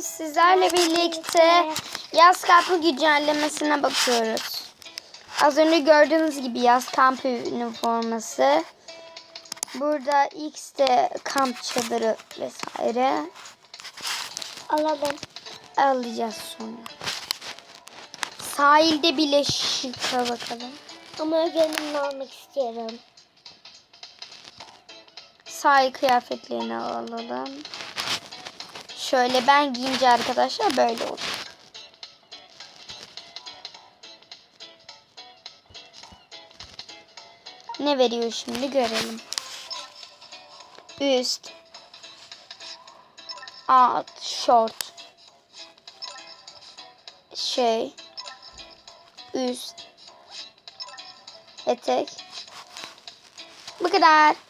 Sizlerle birlikte yaz kampı güncellemesine bakıyoruz. Az önce gördüğünüz gibi yaz kampı üniforması. Burada X'te kamp çadırı vesaire Alalım. alacağız sonra. Sahilde bile şıka bakalım. Ama gönlümü almak istiyorum. Sahil kıyafetlerini alalım. Şöyle ben giyince arkadaşlar böyle olur. Ne veriyor şimdi görelim. Üst. Alt. Short. Şey. Üst. Etek. Bu kadar.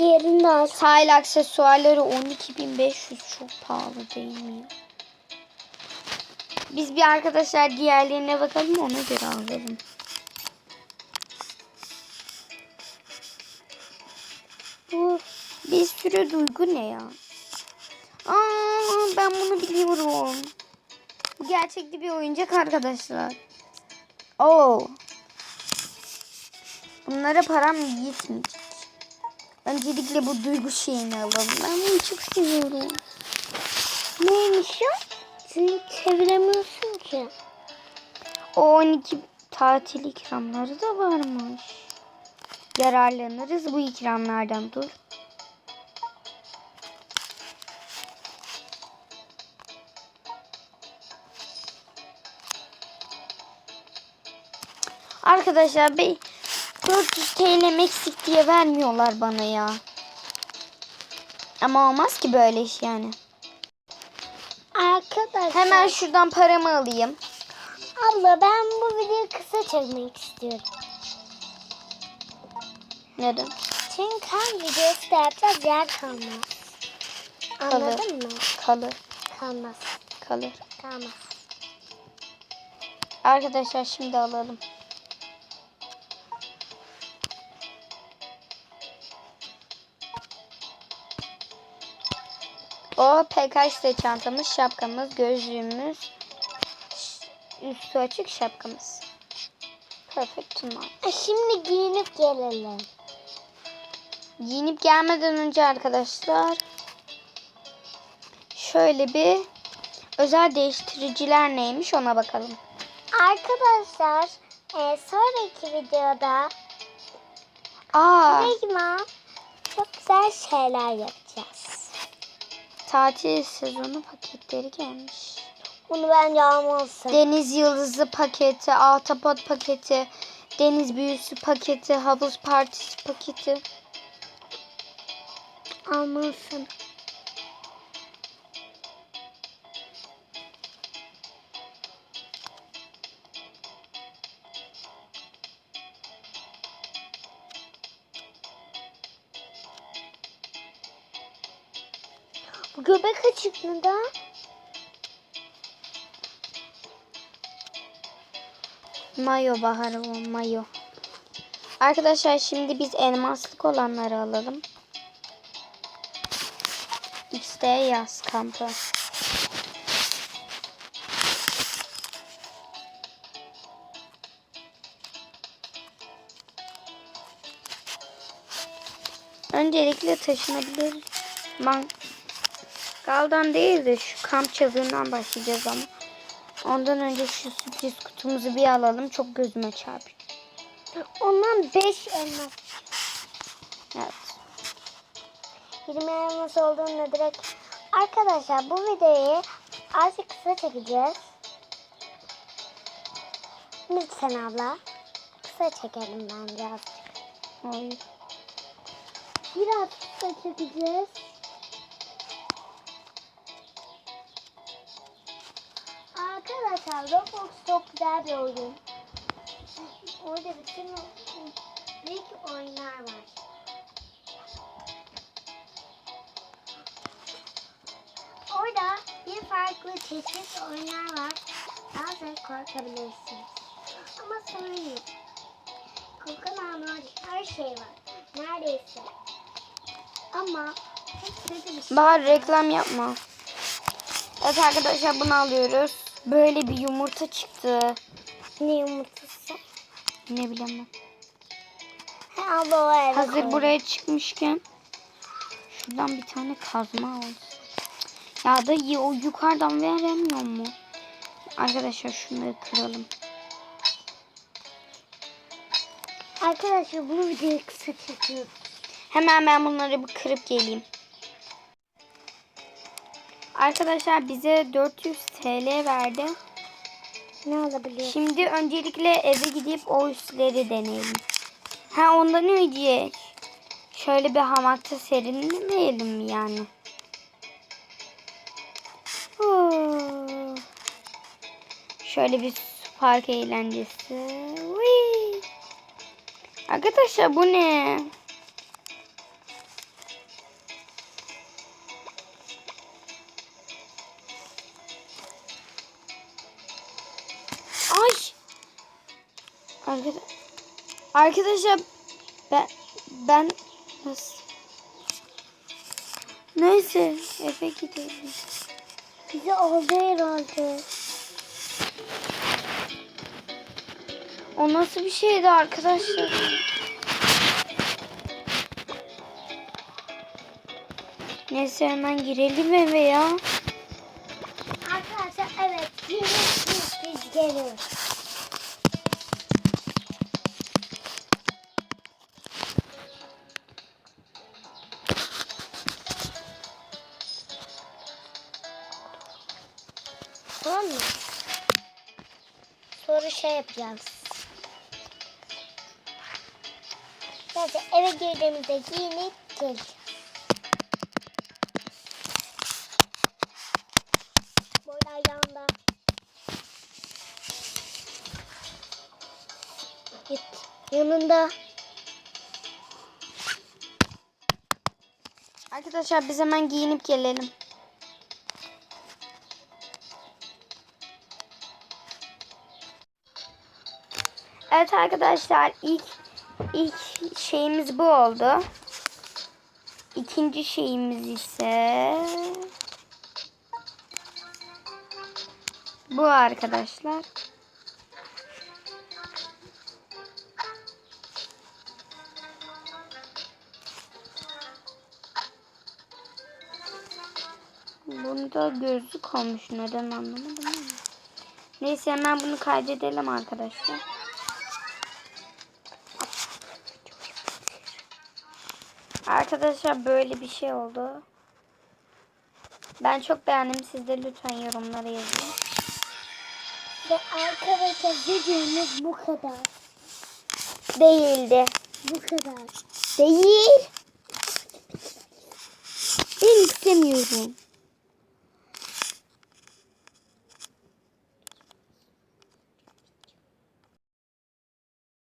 Diğerini al. Sahil aksesuarları 12.500 çok pahalı değil mi? Biz bir arkadaşlar diğerlerine bakalım ona göre alalım. Bu bir sürü duygu ne ya? Aa, ben bunu biliyorum. Bu gerçekte bir oyuncak arkadaşlar. Oo. Bunlara param yetmeyecek. Öncelikle bu duygu şeyini alalım. Ben bunu çok seviyorum. Neymiş o? Çünkü çeviremiyorsun ki. O 12 tatil ikramları da varmış. Yararlanırız bu ikramlardan dur. Arkadaşlar bir 400 TL eksik diye vermiyorlar bana ya. Ama olmaz ki böyle iş yani. Arkadaşlar. Hemen şuradan paramı alayım. Abla ben bu videoyu kısa çekmek istiyorum. Neden? Çünkü her videosu da yapacağız yer kalmaz. Anladın mı? Kalır. Kalmaz. Kalır. Kalmaz. Arkadaşlar şimdi alalım. O PKS çantamız, şapkamız, gözlüğümüz, üstü açık şapkamız. Perfect tamam. Şimdi giyinip gelelim. Giyinip gelmeden önce arkadaşlar şöyle bir özel değiştiriciler neymiş ona bakalım. Arkadaşlar e, sonraki videoda Aa, Regma çok güzel şeyler yapacağız. Tatil sezonu paketleri gelmiş. Bunu bence almalısın. Deniz yıldızı paketi, ahtapot paketi, deniz büyüsü paketi, havuz partisi paketi. almalısın. Göbek açık da? Mayo baharı o mayo. Arkadaşlar şimdi biz elmaslık olanları alalım. X'de yaz kampı. Öncelikle taşınabilir mangaldan değil de şu kamp çadırından başlayacağız ama. Ondan önce şu sürpriz kutumuzu bir alalım. Çok gözüme çarpıyor. Ondan 5 elmas. Evet. 20 elmas olduğunda direkt. Arkadaşlar bu videoyu azıcık kısa çekeceğiz. Lütfen abla. Kısa çekelim bence azıcık. Hayır. Biraz kısa çekeceğiz. Arkadaşlar Roblox çok güzel bir oyun. Orada bütün büyük oyunlar var. Orada bir farklı çeşit oyunlar var. Bazen korkabilirsiniz. Ama sorun yok. Korkan her şey var. Neredeyse. Ama hep bir şey. Bahar reklam yapma. Evet arkadaşlar bunu alıyoruz. Böyle bir yumurta çıktı. Ne yumurtası? Ne bileyim ben. He abla o eve Hazır koy. buraya çıkmışken şuradan bir tane kazma aldım. Ya da o yukarıdan veremiyor mu? Arkadaşlar şunları kıralım. Arkadaşlar bunu videoyu kısa çekiyorum. Hemen ben bunları bir kırıp geleyim. Arkadaşlar bize 400 TL verdi. Ne olabilir? Şimdi öncelikle eve gidip o üstleri deneyelim. Ha ondan önce şöyle bir hamakta serinlemeyelim mi yani? Oo. Şöyle bir park eğlencesi. Whee! Arkadaşlar bu ne? Arkadaş Arkadaşlar ben ben nasıl Neyse eve gidelim. Bize oldu herhalde. O nasıl bir şeydi arkadaşlar? Neyse hemen girelim eve ya. Arkadaşlar evet biz, biz geliyoruz. Sonra şey yapacağız. Neyse eve girdiğimizde giyinip geleceğiz. Böyle ayağında. Git. Yanında. Arkadaşlar biz hemen giyinip gelelim. Evet arkadaşlar ilk ilk şeyimiz bu oldu. İkinci şeyimiz ise bu arkadaşlar. Bunda gözlük olmuş neden anlamadım ama. Neyse hemen bunu kaydedelim arkadaşlar. Arkadaşlar böyle bir şey oldu. Ben çok beğendim. Siz de lütfen yorumlara yazın. Ve arkadaşlar videomuz bu kadar. Değildi. Bu kadar. Değil. Ben istemiyorum.